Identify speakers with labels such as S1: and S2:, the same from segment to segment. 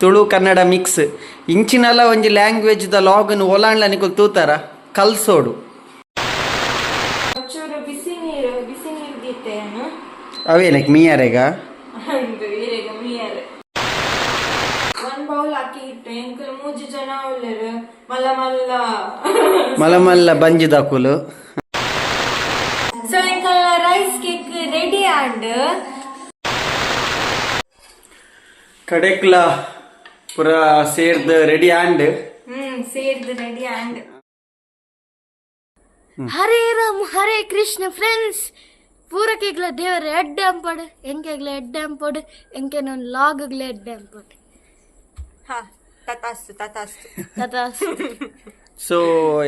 S1: Tulu Kannada mix ಇಂಚಿನಲ್ಲ ಒಂಜಿ language ದ ಲಾಗನ್ ಒಲಾಂಡ್ಲ ನಿಕುಲ್ ತೂತಾರ ಕಲ್ಸೋಡು.
S2: ಬಿಸಿ ನೀರು ಬಿಸಿ ನೀರು ಗೀತೆಯನ್ನು
S1: ಅವೇನಕ್ಕೆ ಮೀಯಾರೆಗ?
S2: ಒಂದು ಈರೆಗ ಮೀಯರ್. ಒಂದ್ ಬೌಲ್ ಅಕ್ಕಿ ಹಿಟ್ಟು ಎಂಕಲ್ ಮೂಜಿ ಜನ ಉಳ್ಳರು ಮಲ್ಲ ಮಲ್ಲ.
S1: ಮಲ ಮಲ್ಲ ಬಂಜಿ ದಾಕುಲು.
S2: ಸೊ ಎಂಕಲ್ ರೈಸ್ ಕೇಕ್ ರೆಡಿ ಆಂಡ್?
S1: ಕಡೆಕ್ಲ. ಪುರ ಸೇರ್ದ ರೆಡಿ ಆಂಡ್
S2: ಹ್ಮ್ ಸೇರ್ದು ರೆಡಿ ಆಂಡ್
S3: ಹರೇ ರಾಮ್ ಹರೇ ಕೃಷ್ಣ ಫ್ರೆಂಡ್ಸ್ ಪೂರಕ್ಕೆಗ್ಲ ದೇವರ ಎಡ್ಡೆ ಅಂಪಡು ಎಂಕೆಗ್ಲ ಎಡ್ಡೆ ಅಂಪಡು ಎಂಕೆ ನಾನು ಲಾಗ್ಗ್ಲ ಎಡ್ಡೆ ಅಂಪಡು
S2: ಹಾ ತತಾಸ್ತು ತತಾಸ್ತು
S1: ಸೊ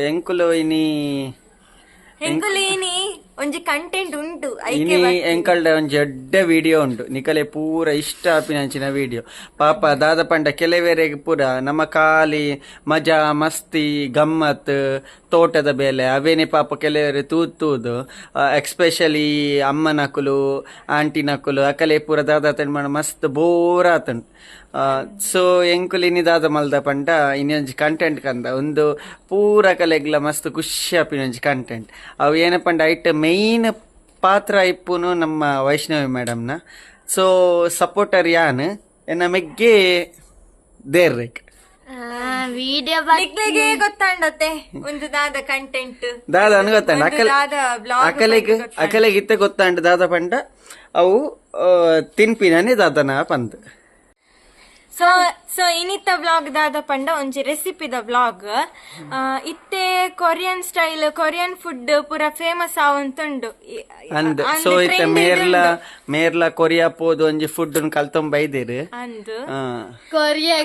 S1: ಎಂಕುಲು ಇನಿ
S2: ಎಂಕಲ್ ಏನಿ ಒಂಜಿ ಕಂಟೆಂಟ್ ಉಂಟು ಐಕೆ
S1: ಇನಿ ಎಂಕಲ್ಡ ಒಂಜಿ ಎಡ್ಡೆ ವಿಡಿಯೋ ಉಂಟು. ನಿಕಲೆ ಪೂರ ಇಷ್ಟ ಆಪಿನಂಚಿನ ವಿಡಿಯೋ ಪಾಪ ದಾದ ಪಂಡ ಕೆಲವೇರೆಗೆ ಪೂರ ನಮ್ಮ ಖಾಲಿ ಮಜಾ ಮಸ್ತಿ ಗಮ್ಮತ್ ತೋಟದ ಬೇಲೆ ಅವೇನೆ ಪಾಪ ಕೆಲವೇರೆ ತೂತೂದು ತೂದು. ಎಕ್ಸ್ಪೆಷಲಿ ಅಮ್ಮ ನಕುಲು ಆಂಟಿ ನಕುಲು ಅಕಲೆ ಪೂರ ದಾದ ತಂಡ ಮಸ್ತ್ ಬೋರ್ ಆತಂಡ್ ಸೊ ಎಂಕುಲು ಇನ್ನಿದಾದ ದಾದ ಮಲ್ದ ಪಂಡ ಇನ್ನೊಂಜಿ ಕಂಟೆಂಟ್ ಕಂದ. ಒಂದು ಪೂರ ಕಲೆಗ್ಲ ಮಸ್ತ್ ಖುಷಿ ಆಪಿನೊಂಜಿ ಕಂಟೆಂಟ್ ಅವು ಪಂಡ ಐಟ್ ಮೇಯ್ನ್ ಪಾತ್ರ ಇಪ್ಪುನು ನಮ್ಮ ವೈಷ್ಣವಿ ಮೇಡಮ್ನ ಸೊ ಸಪೋರ್ಟರ್ ಯಾನ್? ನಮಗೆ ದೇರ್ ದೇರ್ರೇಕ್
S3: ವಿಡಿಯೋ
S2: ಬಗ್ಗೆ ಗೊತ್ತಾಂಡತ್ತೆ? ಒಂದು ದಾದ ಕಂಟೆಂಟ್
S1: ದಾದ ಅನ್ ಗೊತ್ತಾಂಡ? ಅಕಲ್ ಅಕಲೆಗ್ ಅಕಲೆಗ್ ಇತ್ತೆ ಗೊತ್ತಾಂಡ ದಾದ ಪಂಡ? ಅವು ತಿನ್ಪಿನೇ ದಾದನ ಪಂದ್.
S2: ಸೊ ಸೊ ಇನಿತ್ತ ಬ್ಲಾಗ್ ದಾದ ಪಂಡ ಒಂಜಿ ರೆಸಿಪಿ ದ ಬ್ಲಾಗ್ ಇತ್ತೆ ಕೊರಿಯನ್ ಸ್ಟೈಲ್ ಕೊರಿಯನ್ ಫುಡ್ ಪೂರ ಫೇಮಸ್ ಆವಂತುಂಡು
S1: ಅಂದ್ ಸೊ ಇತ್ತೆ ಮೇರ್ಲ ಮೇರ್ಲ ಕೊರಿಯಾ ಪೋದು ಒಂಜಿ ಫುಡ್ ಕಲ್ತೊಂಬ ಬೈದೇರು
S2: ಅಂದು
S1: ಹಾ
S3: ಕೊರಿಯಾ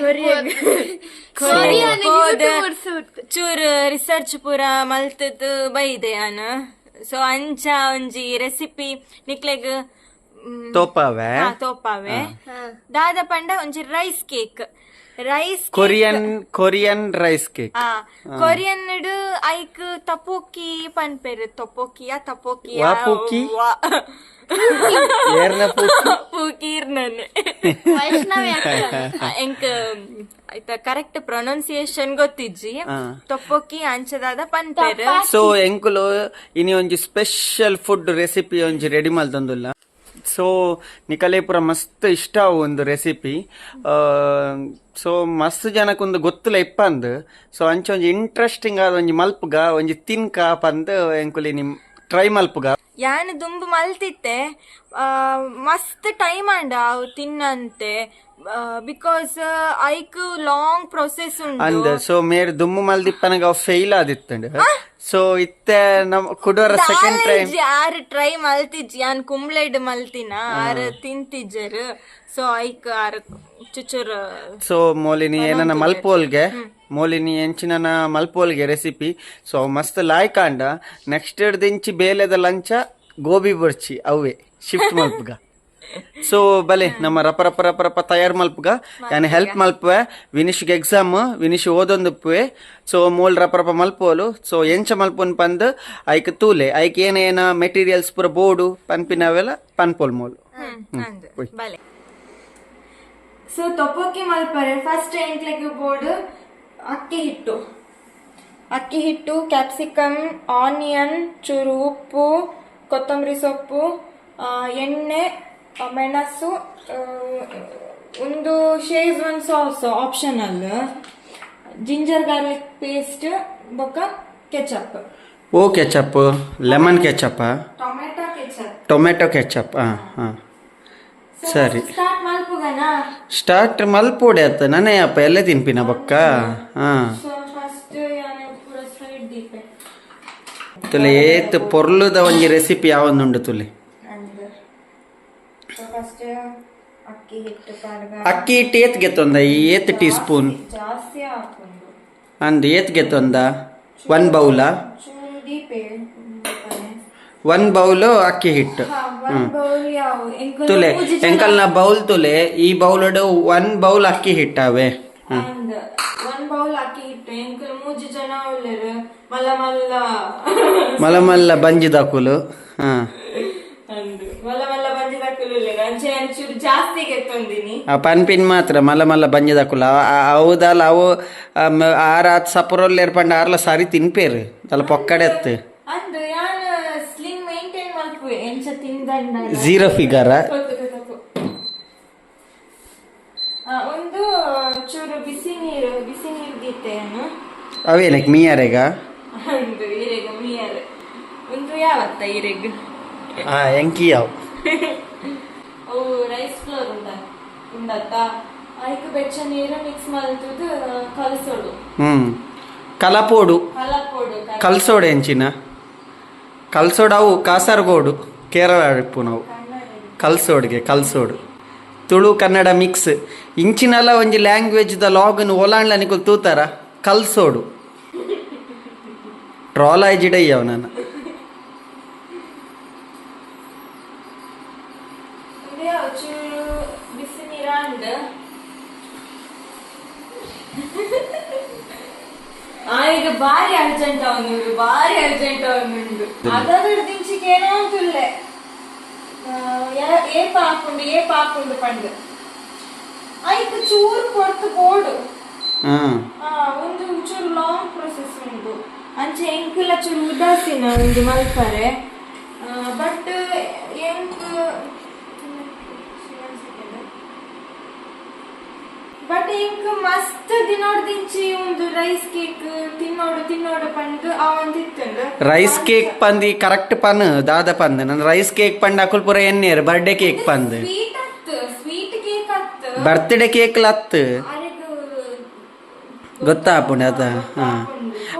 S2: ಚೂರು ರಿಸರ್ಚ್ ಪೂರ ಮಲ್ತದ್ ಬೈದೆ ಅನ್ ಸೊ ಅಂಚ ಒಂಜಿ ರೆಸಿಪಿ ನಿಕ್ಲೆಗ್
S1: ತೋಪಾವೆ?
S2: ತೋಪಾವೆ. ದಾದ ಪಂಡ ಒಂಜಿ rice cake rice
S1: Korean Korean rice cake
S2: ಆ ಕೊರಿಯನ್ ಐಕ್ ತಪೋಕಿ ಪನ್ಪೆರ್ ತಪೋಕಿಯ ತಪೋಕಿಯ
S1: ಪೂಕಿ? ಏರ್ನ
S2: ಪೂಕೀರ್ ನನ್
S3: ವೈಷ್ಣವಿ
S2: ಎಂಕ್ ಆಯ್ತ ಕರೆಕ್ಟ್ ಪ್ರೊನೌನ್ಸಿಯೇಷನ್ ಗೊತ್ತಿಜ್ಜಿ. ತೊಪ್ಪೊಕ್ಕಿ ಅಂಚದಾದ ಪನ್ಪೆರ್.
S1: ಸೊ ಎಂಕುಲು ಇನಿ ಒಂಜಿ ಸ್ಪೆಷಲ್ ಫುಡ್ ರೆಸಿಪಿ ಒಂಜಿ ರೆಡಿ ಮಲ್ತೊಂದುಲ್ಲ ಸೊ ನಿಕಲೇಪುರ ಪೂರ ಮಸ್ತ್ ಇಷ್ಟ ಒಂದು ರೆಸಿಪಿ ಸೊ ಮಸ್ತ್ ಜನಕ್ಕೊಂದು ಗೊತ್ತಿಲ್ಲ ಇಪ್ಪಂದು ಸೊ ಅಂಚ ಒಂಜಿ ಇಂಟ್ರೆಸ್ಟಿಂಗ್ ಆದ ಒಂಜಿ ಮಲ್ಪಗ, ಒಂಜಿ ತಿನ್ಕ ಪಂದ್ ಎಂಕುಲಿ ನಿಮ್ ಟ್ರೈ ಮಲ್ಪುಗ?
S2: ಯಾನ್ ದುಂಬು ಮಲ್ತಿತ್ತೆ ಆ, ಮಸ್ತ್ ಟೈಮ್ ಅಂಡ ಅವು ತಿನ್ನಂತೆ ಬಿಕಾಸ್ ಐಕ್ ಲಾಂಗ್ ಪ್ರೊಸೆಸ್ ಉಂಟು.
S1: ಅಂದ್ ಸೊ ಮೇರ್ ದುಮ್ಮು ಮಲ್ದಿಪ್ಪನಗ ಅವ್ ಫೇಲ್ ಆದಿತ್ತುಂಡು. ಸೊ ಇತ್ತೆ ನಮ್ ಕುಡೋರ ಸೆಕೆಂಡ್ ಟೈಮ್
S2: ಯಾರು ಆರ್ ಟ್ರೈ ಮಲ್ತಿಜ್ ಯಾನ್ ಕುಂಬ್ಳೆಡ್ ಮಲ್ತಿನ ಆರ್ ತಿಂತಿಜ್ಜರ್. ಸೊ ಐಕ್ ಆರ್ ಚುಚುರ್
S1: ಸೊ ಮೋಲಿನಿ ಏನನ ಮಲ್ಪೋಲ್ಗೆ ಮೋಲಿನಿ ಎಂಚಿನನ ಮಲ್ಪೋಲ್ಗೆ ರೆಸಿಪಿ ಸೊ ಮಸ್ತ್ ಲಾಯ್ಕಾಂಡ. ನೆಕ್ಸ್ಟ್ ದಿಂಚಿ ಬೇಲೆದ ಲಂಚ ಗೋಬಿ ಬರ್ಚಿ ಅವೇ ಶಿಫ್ಟ್ ಮಲ್ಪಗ. ಸೊ ಬಲೆ ನಮ್ಮ ರಪ ರಪ ರಪ ರಪ ತಯಾರು ಮಲ್ಪಗ. ಯಾನ್ ಹೆಲ್ಪ್ ಮಲ್ಪುವೆ. ವಿನಿಶ್ಗೆ ಎಕ್ಸಾಮ್ ವಿನಿಶ್ ಓದೊಂದುಪ್ಪುವೆ. ಸೊ ಮೋಲ್ ರಪ ರಪ ಮಲ್ಪೋಲು. ಸೊ ಎಂಚ ಮಲ್ಪುನ್ ಪಂದ್ ಐಕ್ ತೂಲೆ. ಐಕ್ ಏನೇನ ಮೆಟೀರಿಯಲ್ಸ್ ಪೂರ ಬೋರ್ಡು ಪನ್ಪಿನವೆಲ್ಲ ಪನ್ಪೋಲ್ ಮೋಲ್.
S2: ಸೊ ತಪ್ಪೋಕೆ ಮಲ್ಪರೆ. ಫಸ್ಟ್ ಎಂಟ್ಲೆಗ್ ಬೋರ್ಡ್ ಅಕ್ಕಿ ಹಿಟ್ಟು ಅಕ್ಕಿ ಹಿಟ್ಟು ಕ್ಯಾಪ್ಸಿಕಮ್ ಆನಿಯನ್ ಚೂರು ಉಪ್ಪು ಕೊತ್ತಂಬರಿ ಸೊಪ್ಪು ಎಣ್ಣೆ ಮೆಣಸು ಒಂದು ಒಂದು schezwan sauce optional. Ginger garlic paste ಬೊಕ್ಕ ಕೆಚಪ್.
S1: ಓ ketchup. Lemon ketchup.
S2: Tomato ketchup.
S1: Tomato ketchup. ಹಾಂ ಹಾಂ ಸರಿ.
S2: ಸ್ಟಾರ್ಟ್ ಮಲ್ಪೋಡೆ
S1: ಸ್ಟಾರ್ಟ್ ನಾನೇ ಆತ ನನೇ ಅಪ್ಪ ಎಲ್ಲ ತಿನ್ಪಿನ ಬಕ್ಕ ಹಾ. ತುಲೆ ಏತ್ ಪೊರ್ಲುದ ಒಂಜಿ ರೆಸಿಪಿ ಯಾವೊಂದುಂಡು ತುಲೆ?
S2: ಅಕ್ಕಿ ಹಿಟ್ಟು
S1: ಏತ್ ಗೆತ್ತೊಂದ ಏತ್ ಟೀ ಸ್ಪೂನ್ ಅಂದ್ ಏತ್ ಗೆತ್ತೊಂದ ಒನ್ ಬೌಲ? ಒನ್ ಬೌಲು ಅಕ್ಕಿ ಹಿಟ್ಟು.
S2: ಯಾವ ಎಂಕಲ್
S1: ತುಲೆ ಎಂಕಲ್ನ ಬೌಲ್ ತುಲೆ ಈ ಒನ್ ಬೌಲ್ ಅಕ್ಕಿ ಹಿಟ್ಟಾವೆ.
S2: ಒನ್ ಬೌಲ್ ಅಕ್ಕಿ ಹಿಟ್ಟು ಎಂಕಲ್ ಮೂಜಿ ಜನ ಉಳ್ಳರು ಮಲ್ಲ ಮಲ್ಲ.
S1: ಮಲ ಮಲ್ಲ ಬಂಜಿ ದಾಕುಲು ಹಾಂ.
S2: ಅಂದು ಮಲ್ಲ ಮಲ್ಲ
S1: ಮಾತ್ರ ಮಲ್ಲ ಬಂಜಿ ದಾಕುಲ ಹೌದಲ್ಲ ಅವು ಆರ ರಾತ್ ಸಪುರಲ್ಲಿ ಏರ್ಪಂಡ ಆರ್ಲ ಸರಿ ತಿನ್ಪೇರು. ಅಲ್ಲ ಪೊಕ್ಕಡೆ ಎತ್ತು
S2: ಅಂದು ಯಾನ್ ಸ್ಲಿಮ್ ಮೇಂಟೈನ್ ಮಲ್ಪುವೆ ಎಂಚ ತಿಂದಂಡ
S1: ಝೀರೋ ಫಿಗರ್.
S2: ಆ, ಒಂದು ಚೂರು ಬಿಸಿ ನೀರು ಬಿಸಿ ನೀರು ಗೀತೆಯನ್ನು
S1: ಅವೇನಕ್ಕೆ ಮೀಯಾರೆಗ?
S2: ಒಂದು ಈರೆಗ ಮೀಯರ್. ಒಂದು ಯಾವತ್ತ ಈರೆಗ್
S1: ಹಾಂ ಎಂಕಿಯಾವ್
S2: ಅವು ರೈಸ್ ಫ್ಲೋರ್ ಉಂಟ ಉಂಡತ್ತ. ಐಕ್ ಬೆಚ್ಚ ನೀರು ಮಿಕ್ಸ್ ಮಲ್ತುದು ಕಲಸೋಡು.
S1: ಹ್ಮ್. ಕಲಪೋಡು.
S2: ಕಲಪೋಡು
S1: ಕಲ್ಸೋಡು ಎಂಚಿನ? ಕಲ್ಸೋಡು ಅವು ಕಾಸರಗೋಡು. ಕೇರಳ ಇಪ್ಪು ನಾವು. ಕಲ್ಸೋಡ್ಗೆ ಕಲ್ಸೋಡು. ತುಳು, ಕನ್ನಡ ಮಿಕ್ಸ್ ಇಂಚಿನಲ್ಲ ಒಂಜಿ ಲ್ಯಾಂಗ್ವೇಜ್ ದ ಲಾಗನ್ ಒಲಾಂಡ್ಲ ನಿಕುಲ್ ತೂತಾರ. ಕಲ್ಸೋಡು. ಟ್ರಾಲ್ ಆಯ್ಜಿಡಯ್ಯವ ನಾನು.
S2: ಬಿಸಿ ನೀರ ಅಂಡ್ ಆ ಈಗ ಬಾರಿ ಅರ್ಜೆಂಟ್ ಅವನು ಬಾರಿ ಅರ್ಜೆಂಟ್ ಅವನುಂಡು ಅದರ ದಿಂಚಿಗೆ ಏನೋ ಅಂತುಲ್ಲೆ ಏಪ ಹಾಕೊಂಡು ಏಪ ಹಾಕೊಂಡು ಪಂಡು ಆಯ್ತು ಚೂರು ಕೊಡ್ತು ಬೋರ್ಡು
S1: ಹಾಂ
S2: ಆ, ಒಂದು ಚೂರು ಲಾಂಗ್ ಪ್ರೊಸೆಸ್ ಉಂಟು ಅಂಚೆ ಎಂಕುಲ ಚೂರು ಉದಾಸೀನ ಒಂದು ಮಲ್ಪರೆ ಬಟ್ ಎಂಕ್ ಮಸ್ತ್ ದಿನೋಡ್ ದಿಂಚಿ ಒಂದು ರೈಸ್ ಕೇಕ್ ತಿನ್ನೋಡು ತಿನ್ನೋಡು ಆ ಒಂದು
S1: ರೈಸ್ ಕೇಕ್ ಪಂದಿ ಕರೆಕ್ಟ್ ಪನ್ ದಾದ ಪಂದ್. ನಾನು ರೈಸ್ ಕೇಕ್ ಪಂಡ್ ಅಕುಲ್ ಪೂರ ಎನ್ನೇರ್ ಬರ್ಡೇ ಕೇಕ್ ಪಂದ್.
S2: ಸ್ವೀಟ್ ಅತ್ತು ಸ್ವೀಟ್ ಕೇಕ್ ಅತ್ತು.
S1: ಬರ್ತ್ಡೇ ಕೇಕ್ ಲತ್
S2: ಅರೆಗ್
S1: ಗೊತ್ತಾಪುಂಡು ಅದ? ಹಾ.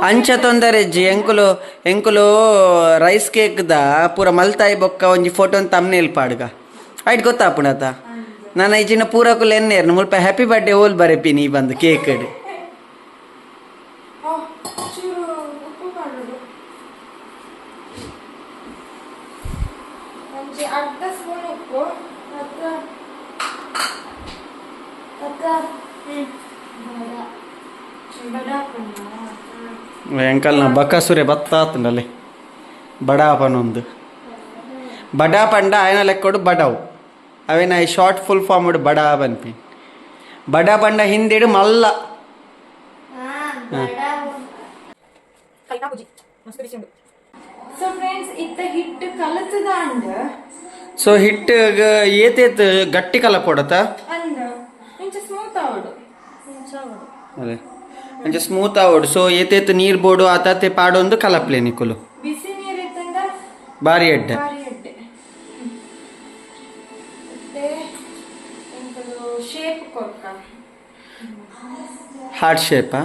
S1: ಅಂಚ ತೊಂದರೆ ಅಜ್ಜಿ ಎಂಕುಲು ಎಂಕುಲು ರೈಸ್ ಕೇಕ್ ದ ಪೂರ ಮಲ್ತಾಯಿ ಬೊಕ್ಕ ಒಂಜಿ ಫೋಟೋನ್ ತಮ್ನೇಲ್ ಪಾಡ್ಗ. ಆಯ್ತು ಗೊತ್ತಾಪುಂಡು ಆತ ನನ್ನ ಈಚಿನ ಪೂರಕ್ಕುಲ್ಲ ಎನ್ನೇರ್ನ ಮುಲ್ಪ ಹ್ಯಾಪಿ ಬರ್ಡೇ ಓಲ್ ಬರೆಪಿ ನೀ ಬಂದು ಕೇಕ್
S2: ಅಡಿ.
S1: ಅಂಕಲ್ನ ಬಕಾಸುರೆ ಬತ್ತಾತಂಡಲೆ ಬಡಾಪನೊಂದು ಬಡಾಪಂಡ ಆಯನ ಲೆಕ್ಕೊಡು ಬಡವು. ಅವೇನ ಈ ಶಾರ್ಟ್ ಫುಲ್ ಫಾರ್ಮ್ ಬಡಾ ಬನ್ಪಿ. ಬಡಾ ಬಂಡ ಹಿಂದಿಡು ಮಲ್ಲ.
S2: ಸೊ ಹಿಟ್ಟು
S1: ಏತೇತ್ ಗಟ್ಟಿ ಕಲ ಕೊಡತ?
S2: ಅಂದ.
S1: ಅಂಚ ಸ್ಮೂತ್ ಆವಡು. ಸೊ ಏತೇತ್ ನೀರ್ ಬೋಡು ಆತಾತೆ ಪಾಡೊಂದು ಕಲಪ್ಲೆ ನಿಕುಲು. ಬಾರಿ ಎಡ್ಡೆ. ಹಾರ್ಟ್ ಶೇಪಾ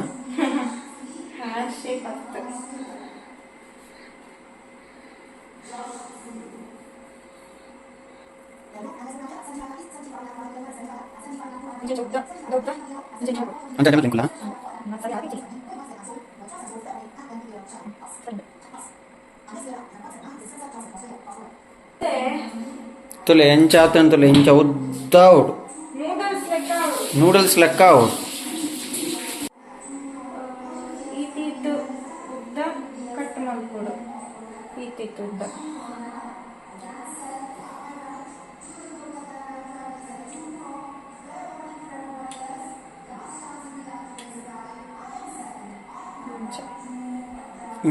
S2: ಶೇಪ್ ಆಗ್ತದೆ
S1: ಅಂತ ನಿಕುಲ ತುಲೆ ಎಂಚ ಆತನ್ ತುಲೆ ಇಂಚ ಉದ್ದ ಉಡು
S2: ನೂಡಲ್ಸ್ ಲೆಕ್ಕ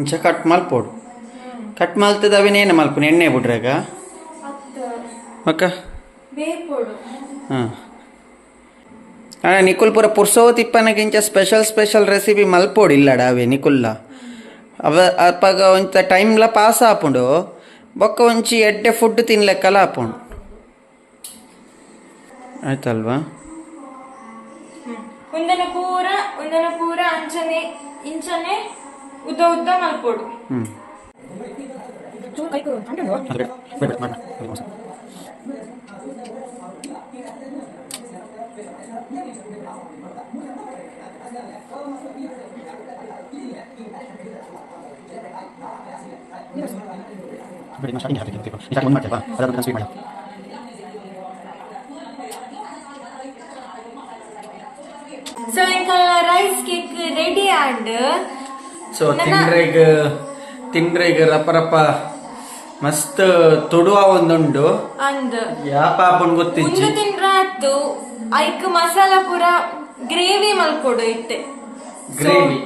S1: ಇಂಚ ಕಟ್ ಮಲ್ಪೋಡು. ಕಟ್ ಮಲ್ತದ ಅವೇನೇನು ಮಲ್ಪನ ಎಣ್ಣೆ ಬಿಡ್ರಾಗ
S2: ಅಕ್ಕ
S1: ಮಕ್ಕ? ಹಾಂ. ಅಣ್ಣ ನಿಕುಲ್ ಪೂರ ಪುರ್ಸೋತ್ ಇಪ್ಪನಗಿಂಚ ಸ್ಪೆಷಲ್ ಸ್ಪೆಷಲ್ ರೆಸಿಪಿ ಮಲ್ಪೋಡು ಇಲ್ಲಡ ಅವೇ ನಿಕುಲ್ಲ ಅವ ಅಪ್ಪಾಗ ಒಂಚ ಟೈಮ್ಲ ಪಾಸ್ ಆಪುಂಡು. ಬೊಕ್ಕ ಒಂಚಿ ಎಡ್ಡೆ ಫುಡ್ ತಿನ್ಲೆಕ್ಕಲ್ಲ ಆಪುಂಡು ಆಯ್ತಲ್ವಾ?
S2: ಒಂದನ ಪೂರ ಒಂದನ ಪೂರ ಅಂಚನೆ ಇಂಚನೆ. ಉದ್ದ ಉದ್ದ ಮಲ್ಪೊಡು
S1: ಹ್ಞೂ
S2: ಸೊ ఇంకా ರೈಸ್ ಕೇಕ್ ರೆಡಿ ಆಂಡ್
S1: ಸೊ ತಿಂಡ್ರೆಗ್ ತಿಂಡ್ರೆಗ್ ರಪ್ಪ ರಪ್ಪ ಮಸ್ತ್ ತೊಡುವ ಒಂದುಂಡು.
S2: ಅಂದ್.
S1: ಯಾ ಪಾಪನ್ ಗೊತ್ತಿಜ್ಜಿ?
S2: ಉಂದು ತಿನ್ರಾತು ಐಕ್ ಮಸಾಲ ಪೂರ ಗ್ರೇವಿ ಮಲ್ಕೊಡು ಇತ್ತೆ
S1: ಗ್ರೇವಿ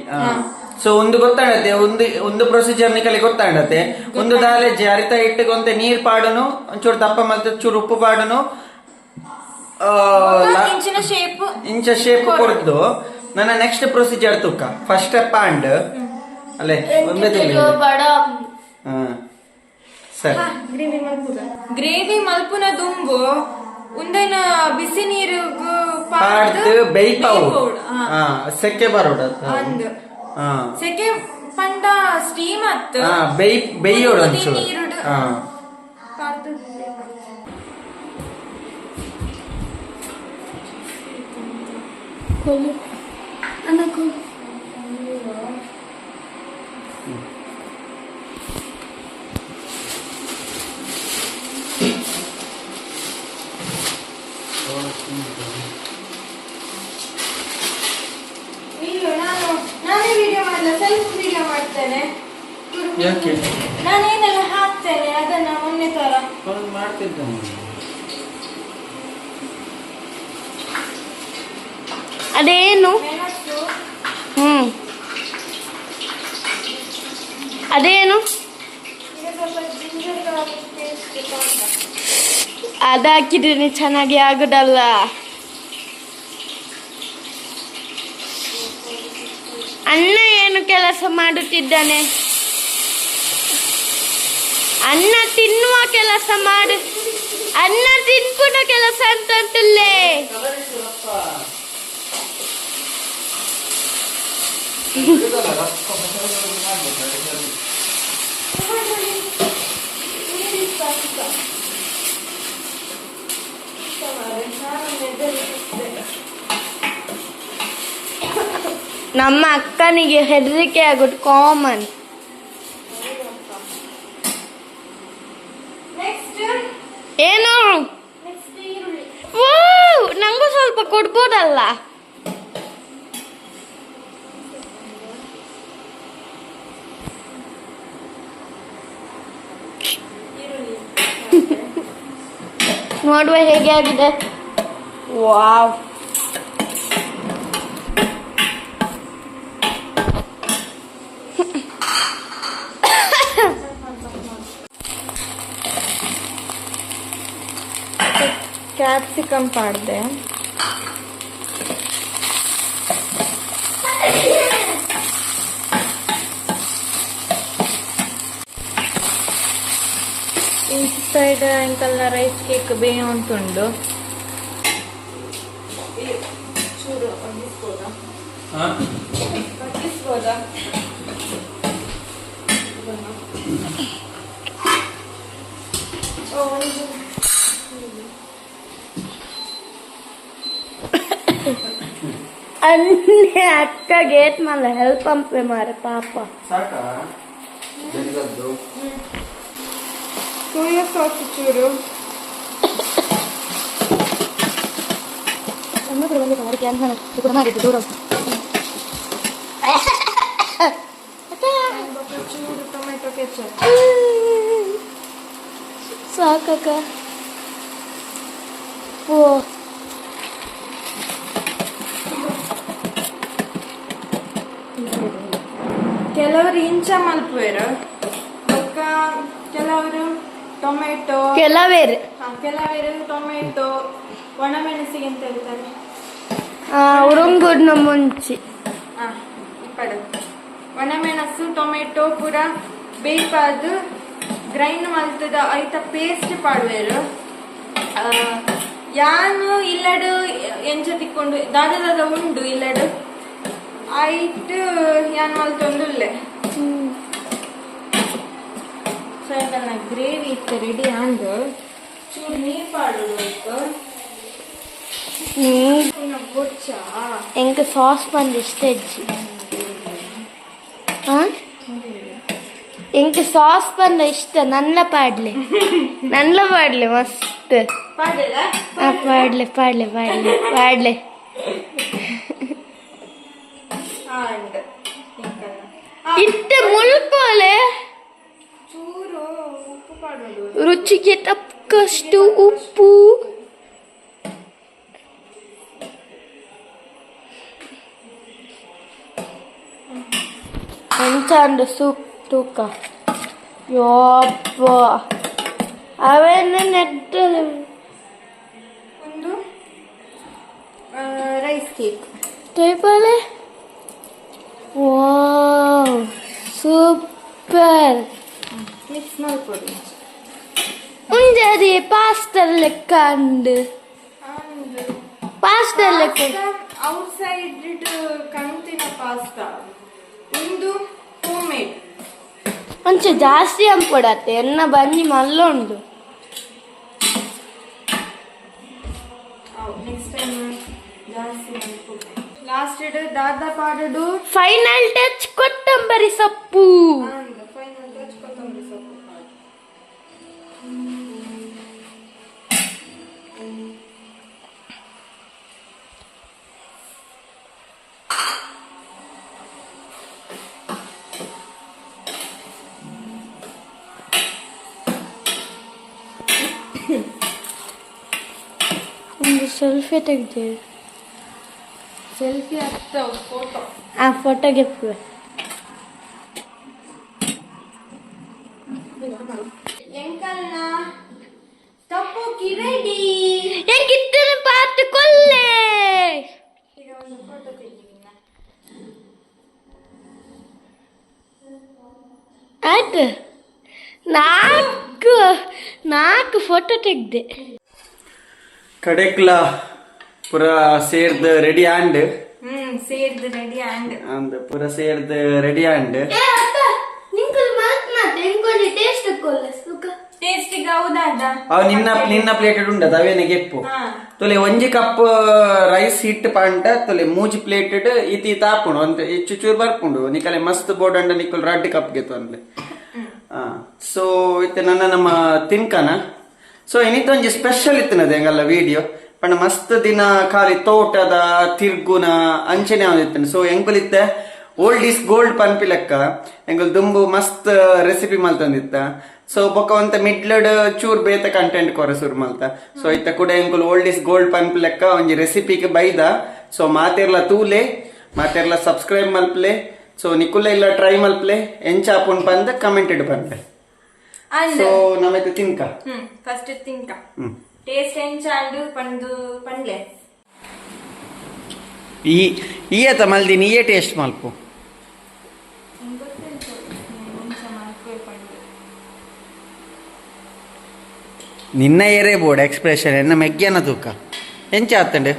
S1: ಸೊ ಒಂದು ಗೊತ್ತಾಡತ್ತೆ ಒಂದು ಒಂದು ಪ್ರೊಸೀಜರ್ ನಿಕಲಿ ಗೊತ್ತಾಡತ್ತೆ ಒಂದು ದಾಲೆ ಜಾರಿತ ಇಟ್ಟುಕೊಂತೆ ನೀರ್ ಪಾಡನು ಒಂಚೂರು ದಪ್ಪ ಮತ್ತೆ ಚೂರು ಉಪ್ಪು ಪಾಡನು ಇಂಚ ಶೇಪ್ ಕೊಡ್ದು. ನನ್ನ ನೆಕ್ಸ್ಟ್ ಪ್ರೊಸೀಜರ್ ತುಕ್ಕ ಫಸ್ಟ್ ಸ್ಟೆಪ್ ಅಂಡ್ ಅಲ್ಲೇ ಒಂದೇ ತಿಳಿ
S3: ಬಡ.
S1: ಹಾ ಸರಿ.
S3: ಗ್ರೇವಿ
S2: ಮಲ್ಪುನ ದುಂಬು ಉಂದೆನ ಬಿಸಿ ನೀರು
S1: ಪಾಡ್ದು ಬೇಯ್ಪಾವು ಹಾ. ಸೆಕೆ ಬರೋಡ
S2: ಅಂದ್.
S1: ಹಾ.
S2: ಸೆಕೆ ಪಂಡ ಸ್ಟೀಮ್ ಬೇಯೋಡ
S1: ಹಾ ಬೇಯ್ ಬೇಯೋಡು
S2: ಕುದಿ
S1: ಒಂಚೂರು. ಹಾ.
S2: ಪಾಡ್ದು
S3: ಕೊಲು. ಅನ್ನ ಕೊಲು. ಅದೇನು? ಹ್ಮ್. ಅದೇನು? ಅದಾಕಿದ್ರೆ ಚೆನ್ನಾಗಿ ಆಗುದಲ್ಲ. ಅಣ್ಣ ಏನು ಕೆಲಸ ಮಾಡುತ್ತಿದ್ದಾನೆ? ಅನ್ನ ತಿನ್ನುವ ಕೆಲಸ ಮಾಡು. ಅನ್ನ ತಿನ್ಕೊಂಡ ಕೆಲಸ ಅಂತ ನಮ್ಮ ಅಕ್ಕನಿಗೆ ಹೆದರಿಕೆ ಆಗೋದು ಕಾಮನ್ ಏನು? ನಂಗೂ ಸ್ವಲ್ಪ ಕೊಡ್ಬೋದಲ್ಲ? ನೋಡುವ ಹೇಗೆ ಆಗಿದೆ ವಾವ್
S2: ಕ್ಯಾಪ್ಸಿಕಮ್ ಪಾಡ್ದೆ ಈ ಸೈಡ್ ಅಂಕಲ್ನ ರೈಸ್ ಕೇಕ್ ಬೇಯ ಉಂಟುಂಡು
S3: ಅನ್ನೆ ಅಕ್ಕ ಗೇಟ್ ಮೇಲೆ ಹೆಲ್ಪ್ ಅಂಪೆ ಮಾರ ಪಾಪ.
S1: ಸಾಕಾ? ಬೆಂದದ್ದು
S2: ಸೋಯಾ ಸಾಸ್ ಚೂರು ಚೂರು ಟೊಮೆಟೊ ಕೆಚಪ್
S3: ಸಾಕಕ್ಕ ಓ
S2: ಕೆಲವರು ಇಂಚ ಮಲ್ಪುವೆರು ಬೊಕ್ಕ ಕೆಲವರು ಟೊಮೆಟೊ.
S3: ಕೆಲವೇರು.
S2: ಕೆಲವರು ಟೊಮೆಟೊ ಒಣಮೆಣಸಿಗೆ ಅಂತ ಹೇಳ್ತಾರೆ.
S3: ಉರುಂಗುಡ್ನ ಮುಂಚಿ.
S2: ಇಪ್ಪಡು ಒಣಮೆಣಸು ಟೊಮೆಟೊ ಪೂರ ಬೇಕಾದ ಗ್ರೈಂಡ್ ಮಲ್ತದ ಐತ ಪೇಸ್ಟ್ ಪಾಡುವೆರು. ಯಾನು ಇಲ್ಲಡು ಎಂಚ ತಿಕ್ಕೊಂಡು ದಾದ ದಾದ ಉಂಡು ಇಲ್ಲಡು. ಐಟ್ ಯಾನ್ ಮಲ್ತೊಂದುಲ್ಲೆ ಸೊ ಇದನ್ನ ಗ್ರೇವಿ ಇತ್ತು ರೆಡಿ ಅಂದು ಚೂರು ನೀರ್ ಪಾಡುದು ಇತ್ತು ಪುನಃ ಬೊಚ್ಚ
S3: ಎಂಕ ಸಾಸ್ ಬಂದು ಇಷ್ಟ ಇಜ್ಜಿ ಎಂಕ ಸಾಸ್ ಬಂದ ಇಷ್ಟ ನನ್ಲ ಪಾಡ್ಲೆ ನನ್ಲ ಪಾಡ್ಲೆ ಮಸ್ತ್
S2: ಪಾಡಲ್ಲ
S3: ಆ, ಪಾಡ್ಲೆ ಪಾಡ್ಲೆ ಪಾಡ್ಲೆ ಪಾಡ್ಲೆ
S2: ಅಂಡ್
S3: ಇಟ್ಟ ಮುಲ್ಕೋಲೆ
S2: ಚೂರು ಉಪ್ಪು ಪಾಡು
S3: ರುಚಿಗೆ ತಕ್ಕಷ್ಟು ಉಪ್ಪು ಎಂಚಂಡು ಸೂಪ್ ತೂಕ ಯಪ್ಪ ಅವೇನ ನೆಟ್ಟ
S2: ಒಂದು rice cake
S3: table wow super
S2: mix ಮಾಡ್ಕೊಡಿ
S3: ಮುಂಜಾನೆ ಪಾಸ್ಟರ್ ಲೆಕ್ಕ ಅಂಡ್ ಪಾಸ್ಟರ್ ಲೆಕ್ಕ
S2: ಔಟ್ ಸೈಡ್ ಕಂತಿನ ಪಾಸ್ತಾ ಒಂದು ಹೋಮ್ ಮೇಡ್
S3: ಒಂಚ ಜಾಸ್ತಿ ಅಂಪಡತ್ತೆ ಎನ್ನ ಬಂಜಿ ಮಲ್ಲ ಉಂಡು
S2: ನೆಕ್ಸ್ಟ್ ಟೈಮ್ ಜಾಸ್ತಿ ಲಾಸ್ಟ್ ಇಡ್ ದಾದ ಪಾಡಡು
S3: ಫೈನಲ್ ಟಚ್ ಕೊತ್ತಂಬರಿ ಸೊಪ್ಪು ಸೆಲ್ಫಿ ತೆಗ್ದೆ
S2: ಸೆಲ್ಫಿ ಆಗ್ತಾವ ಫೋಟೋ
S3: ಆ ಫೋಟೋಗೆ
S2: ಎಂಕಲ್ನ ತಪ್ಪೋಕಿ ರೆಡಿ
S3: ಹೆಂಗಿತ್ತನ ಪಾತು ಕೊಲ್ಲೆ
S2: ಈಗ ಒಂದು ಫೋಟೋ ತೆಗಿವಿನ
S3: ಆಯ್ತು ನಾಲ್ಕು ನಾಲ್ಕು ಫೋಟೋ ತೆಗ್ದೆ
S1: ಕಡೆಕ್ಲ ಪುರ ಸೇರ್ದ ರೆಡಿ ಆಂಡ್
S2: ಹ್ಮ್ ಸೇರ್ದು ರೆಡಿ ಆ್ಯಂಡ್
S1: ಅಂದ ಪುರ ಸೇರ್ದ ರೆಡಿ ಆಂಡ್ ಅವ್ ನಿನ್ನ ನಿನ್ನ ಪ್ಲೇಟ್ ಉಂಡ ತವೇನೆ ಗೆಪ್ಪು
S2: ಹಾ.
S1: ತೊಲೆ ಒಂಜಿ ಕಪ್ ರೈಸ್ ಹಿಟ್ ಪಾಂಡ ತೊಲೆ ಮೂಜಿ ಪ್ಲೇಟ್ ಇತಿ ತಾಪುಂಡು ಅಂತ ಹೆಚ್ಚು ಚೂರು ಬರ್ಪುಂಡು. ನಿಕಲೆ ಮಸ್ತ್ ಬೋರ್ಡ್ ಅಂಡ ನಿಕ್ಕಲ್ ರಡ್ಡ್ ಕಪ್ ಗೆತ್ತು ಅಂದ್ಲೆ ಸೊ ಇತ್ತೆ ನನ್ನ ನಮ್ಮ ತಿನ್ಕನ? ಸೊ ಇನ್ನಿತ್ತು ಒಂಜಿ ಸ್ಪೆಷಲ್ ಇತ್ತಿನದ ಹೆಂಗಲ್ಲ ವಿಡಿಯೋ ಪಂಡ ಮಸ್ತ್ ದಿನ ಖಾಲಿ ತೋಟದ ತಿರ್ಗುನ ಅಂಚನೆ ಅವನಿತ್ತನು ಸೊ ಎಂಕುಲಿತ್ತೆ ಓಲ್ಡ್ ಈಸ್ ಗೋಲ್ಡ್ ಪನ್ಪಿ ಲೆಕ್ಕ. ಎಂಗುಲ್ ದುಂಬು ಮಸ್ತ್ ರೆಸಿಪಿ ಮಲ್ತಂದಿತ್ತ ಸೊ ಬೊಕ್ಕ ಒಂತ ಮಿಡ್ಲಡ್ ಚೂರ್ ಬೇತ ಕಂಟೆಂಟ್ ಕೊರ ಸುರ್ ಮಲ್ತ. ಸೊ ಇತ್ತ ಕೂಡ ಎಂಕುಲ್ ಓಲ್ಡ್ ಈಸ್ ಗೋಲ್ಡ್ ಪನ್ಪಿ ಲೆಕ್ಕ ಒಂಜಿ ರೆಸಿಪಿಗೆ ಬೈದ. ಸೊ ಮಾತೆರ್ಲ ತೂಲೆ, ಮಾತೆರ್ಲ ಸಬ್ಸ್ಕ್ರೈಬ್ ಮಲ್ಪ್ಲೆ. ಸೊ ನಿಕುಲ್ಲ ಇಲ್ಲ ಟ್ರೈ ಮಲ್ಪ್ಲೆ. ಎಂಚ ಬಂದ ಕಮೆಂಟೆಡ್ ಪಂದೆ
S2: ಅಂಡ್
S1: ನಮ್ಮೈತೆ ತಿನ್ಕ?
S2: ಹ್ಮ್ ಫಸ್ಟ್ ತಿಂಕ
S1: ಹ್ಮ್.
S2: ಟೇಸ್ಟ್ ಎಂಚಾಂಡು ಪಂಡು ಪಂಡ್ಲೆ
S1: ಈ ಈಯತ ಮಲ್ದಿ ನೀಯೇ ಟೇಸ್ಟ್ ಮಲ್ಪು? ನಿನ್ನ ಏರೇ ಬೋರ್ಡ್ ಎಕ್ಸ್ಪ್ರೆಷನ್ ಎನ್ನ ಮೆಗ್ಗ್ಯನ ತೂಕ? ಎಂಚ ಆತಂಡು?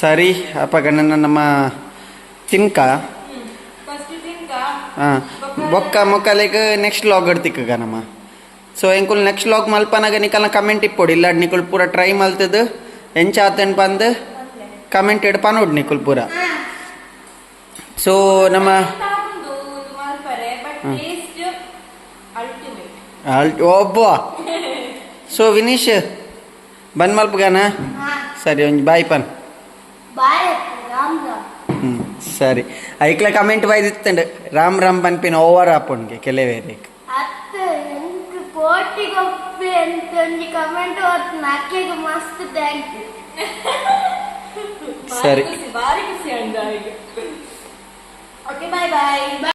S1: ಸರಿ ಅಪ್ಪ ಗಣ್ಣನ ನಮ್ಮ ತಿನ್ಕ.
S2: ತಿಂಕ
S1: ಹಾ ಬೊಕ್ಕ ಮೊಕ್ಕಲೆಗ್ ನೆಕ್ಸ್ಟ್ ಲಾಗ್ ಇಡ್ತಿಕ್ಕ ನಮ್ಮ. ಸೊ ಎಂಕುಲ್ ನೆಕ್ಸ್ಟ್ ಲಾಗ್ ಮಲ್ಪನಾಗ ನಿಕಲ್ನ ಕಮೆಂಟ್ ಇಪ್ಪೊಡಿ. ಇಲ್ಲ ನಿಕುಲ್ ಪೂರ ಟ್ರೈ ಮಲ್ತದ ಎಂಚ ಆತನ್ ಬಂದು ಕಮೆಂಟ್ ಇಡ್ಪಾನ ಉಡ್ ನಿಕುಲ್ ಪೂರ. ಸೊ ನಮ್ಮ ಒಬ್ಬ. ಸೊ ವಿನೀಶ್ ಬಂದ್ ಮಲ್ಪಗಾನ ಸರಿ ಒಂದು ಬಾಯ್ ಪನ್.
S3: ರಾಮ್ ರಾಮ್.
S1: ಹ್ಞೂ ಸರಿ. ಐಕ್ಲ ಕಮೆಂಟ್ ಬೈದಿತ್ತಂಡು ರಾಮ್ ರಾಮ್ ಪನ್ಪಿನ ಓವರ್ ಆಪುಂಡ್ಗೆ ಕೆಲವೇರೆ